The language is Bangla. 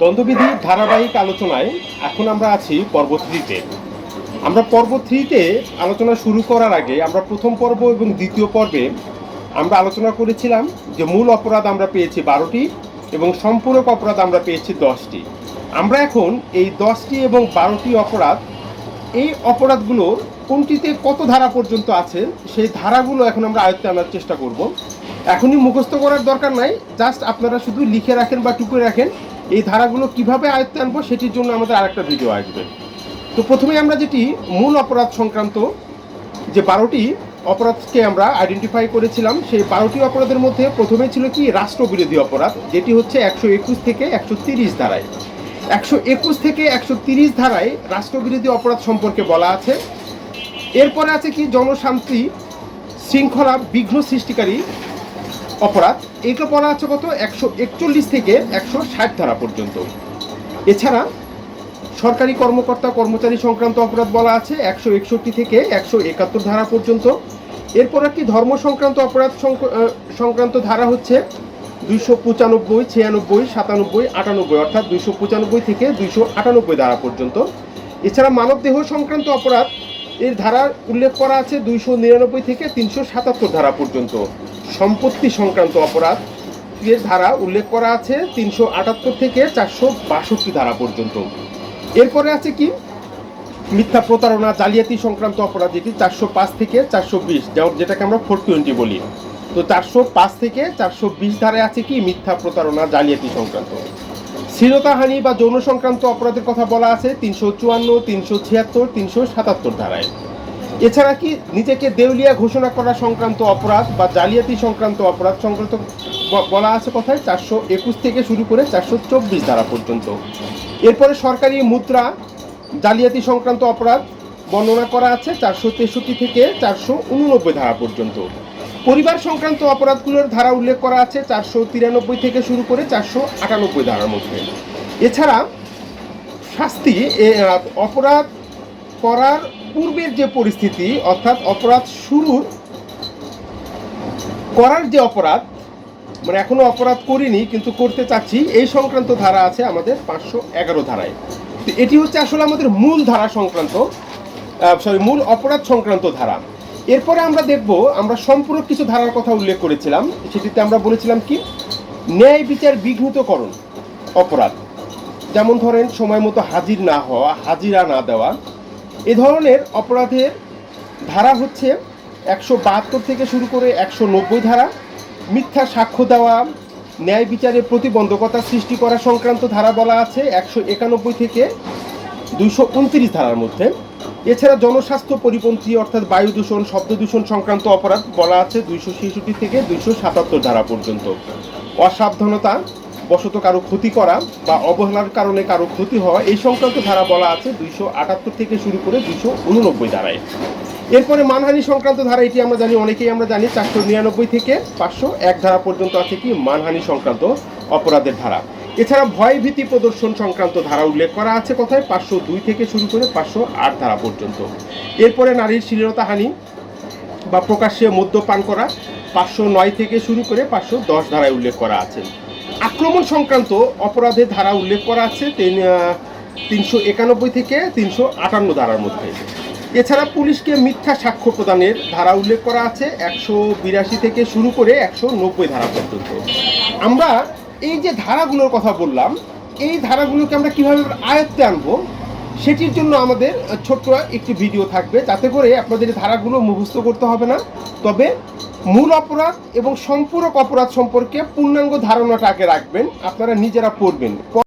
দ্বন্দ্ববিধি, ধারাবাহিক আলোচনায় এখন আমরা আছি পর্ব থ্রিতে। আমরা পর্ব থ্রিতে আলোচনা শুরু করার আগে আমরা প্রথম পর্ব এবং দ্বিতীয় পর্বে আমরা আলোচনা করেছিলাম যে মূল অপরাধ আমরা পেয়েছি বারোটি এবং সম্পূরক অপরাধ আমরা পেয়েছি দশটি। আমরা এখন এই দশটি এবং বারোটি অপরাধ, এই অপরাধগুলো কোনটিতে কত ধারা পর্যন্ত আছে, সেই ধারাগুলো এখন আমরা আয়ত্তে আনার চেষ্টা করব। এখনই মুখস্থ করার দরকার নাই, জাস্ট আপনারা শুধু লিখে রাখেন বা টুকে রাখেন এই ধারাগুলো কীভাবে আয়ত্তে আনব সেটির জন্য আমাদের আরেকটা ভিডিও আসবে। তো প্রথমে আমরা যেটি, মূল অপরাধ সংক্রান্ত যে বারোটি অপরাধকে আমরা আইডেন্টিফাই করেছিলাম, সেই বারোটি অপরাধের মধ্যে প্রথমে ছিল কি, রাষ্ট্রবিরোধী অপরাধ, যেটি হচ্ছে একশো একুশ থেকে একশো তিরিশ ধারায়। একশো একুশ থেকে একশো তিরিশ ধারায় রাষ্ট্রবিরোধী অপরাধ সম্পর্কে বলা আছে। এরপরে আছে কি, জনশান্তি শৃঙ্খলা বিঘ্ন সৃষ্টিকারী অপরাধ এইটা বলা আছে কত? একশো একচল্লিশ থেকে একশো ষাট ধারা পর্যন্ত। এছাড়া সরকারি কর্মকর্তা কর্মচারী সংক্রান্ত অপরাধ বলা আছে, একশো একষট্টি থেকে একশো একাত্তর ধারা পর্যন্ত। এরপর একটি ধর্ম সংক্রান্ত অপরাধ সংক্রান্ত ধারা হচ্ছে দুইশো পঁচানব্বই, ছিয়ানব্বই, সাতানব্বই, আটানব্বই, অর্থাৎ দুইশো পঁচানব্বই থেকে দুইশো আটানব্বই ধারা পর্যন্ত। এছাড়া মানবদেহ সংক্রান্ত অপরাধ, এর ধারার উল্লেখ করা আছে দুইশো নিরানব্বই থেকে তিনশো সাতাত্তর ধারা পর্যন্ত। সম্পত্তি সংক্রান্ত অপরাধ। এর ধারা উল্লেখ করা আছে তিনশো আটাত্তর থেকে চারশো বাষট্টি ধারা পর্যন্ত। এরপরে আছে কি? মিথ্যা প্রতারণা, জালিয়াতি সংক্রান্ত অপরাধ, যেটি চারশো পাঁচ থেকে চারশো বিশ, যেমন যেটাকে আমরা ফোর টোয়েন্টি বলি। তো চারশো পাঁচ থেকে চারশো বিশ ধারায় আছে কি? মিথ্যা প্রতারণা, জালিয়াতি সংক্রান্ত। শ্লীলতাহানি বা যৌন সংক্রান্ত অপরাধের কথা বলা আছে তিনশো চুয়ান্ন, তিনশো ছিয়াত্তর, তিনশো সাতাত্তর ধারায়। এছাড়া কি নিজেকে দেউলিয়া ঘোষণা করা সংক্রান্ত অপরাধ বা জালিয়াতি সংক্রান্ত অপরাধ সংক্রান্ত বলা আছে কথায় চারশো একুশ থেকে শুরু করে চারশো চব্বিশ ধারা পর্যন্ত। এরপরে সরকারি মুদ্রা, জালিয়াতি সংক্রান্ত অপরাধ বর্ণনা করা আছে চারশো তেষট্টি থেকে চারশো উননব্বই ধারা পর্যন্ত। পরিবার সংক্রান্ত অপরাধগুলোর ধারা উল্লেখ করা আছে চারশো তিরানব্বই থেকে শুরু করে চারশো আটানব্বই ধারার মধ্যে। এছাড়া শাস্তি অপরাধ করার পূর্বের যে পরিস্থিতি, অর্থাৎ অপরাধ শুরুর, করার যে অপরাধ মানে এখনও অপরাধ করিনি, কিন্তু করতে চাচ্ছি, এই সংক্রান্ত ধারা আছে আমাদের পাঁচশো এগারো ধারায়। তো এটি হচ্ছে আসলে আমাদের মূল ধারা সংক্রান্ত সরি মূল অপরাধ সংক্রান্ত ধারা। এরপরে আমরা দেখব, আমরা সম্পূরক কিছু ধারার কথা উল্লেখ করেছিলাম, সেটিতে আমরা বলেছিলাম কি? ন্যায় বিচার বিঘ্নিতকরণ, অপরাধ। যেমন ধরেন, সময় মতো হাজির না হওয়া, হাজিরা না দেওয়া এ ধরনের অপরাধের ধারা হচ্ছে একশো বাহাত্তর থেকে শুরু করে একশো নব্বই ধারা। মিথ্যা সাক্ষ্য দেওয়া, ন্যায় বিচারে প্রতিবন্ধকতা সৃষ্টি করা সংক্রান্ত ধারা বলা আছে একশো একানব্বই থেকে দুইশো উনত্রিশ ধারার মধ্যে। এছাড়া জনস্বাস্থ্য পরিপন্থী অর্থাৎ বায়ু দূষণ, শব্দ দূষণ সংক্রান্ত অপরাধ বলা আছে দুইশো ছেষট্টি থেকে দুইশো সাতাত্তর ধারা পর্যন্ত। অসাবধানতা বশত কারও ক্ষতি করা বা অবহেলার কারণে কারও ক্ষতি হওয়া, এই সংক্রান্ত ধারা বলা আছে দুইশো আটাত্তর থেকে শুরু করে দুইশো উননব্বই ধারায়। এরপরে মানহানি সংক্রান্ত ধারা, এটি আমরা জানি, অনেকেই আমরা জানি, চারশো নিরানব্বই থেকে পাঁচশো এক ধারা পর্যন্ত আছে কি মানহানি সংক্রান্ত অপরাধের ধারা। এছাড়া ভয় ভীতি প্রদর্শন সংক্রান্ত ধারা উল্লেখ করা আছে কথায়, পাঁচশো দুই থেকে শুরু করে পাঁচশো আট ধারা পর্যন্ত। এরপরে নারীর শ্লীলতাহানি বা প্রকাশ্যে মদ্যপান করা, পাঁচশো নয় থেকে শুরু করে পাঁচশো দশ ধারায় উল্লেখ করা আছে। আক্রমণ সংক্রান্ত অপরাধের ধারা উল্লেখ করা আছে, তিন তিনশো একানব্বই থেকে তিনশো আটান্ন ধারার মধ্যে। এছাড়া পুলিশকে মিথ্যা সাক্ষ্য প্রদানের ধারা উল্লেখ করা আছে, একশো বিরাশি থেকে শুরু করে একশো নব্বই ধারা পর্যন্ত। আমরা এই যে ধারাগুলোর কথা বললাম, এই ধারাগুলোকে আমরা কীভাবে আয়ত্তে আনব? সেটির জন্য আমাদের ছোট্ট একটি ভিডিও থাকবে। যাতে করে আপনাদের ধারাগুলো মুখস্থ করতে হবে না। তবে মূল অপরাধ এবং সম্পূরক অপরাধ সম্পর্কে পূর্ণাঙ্গ ধারণাটা আগে রাখবেন। আপনারা নিজেরা পড়বেন।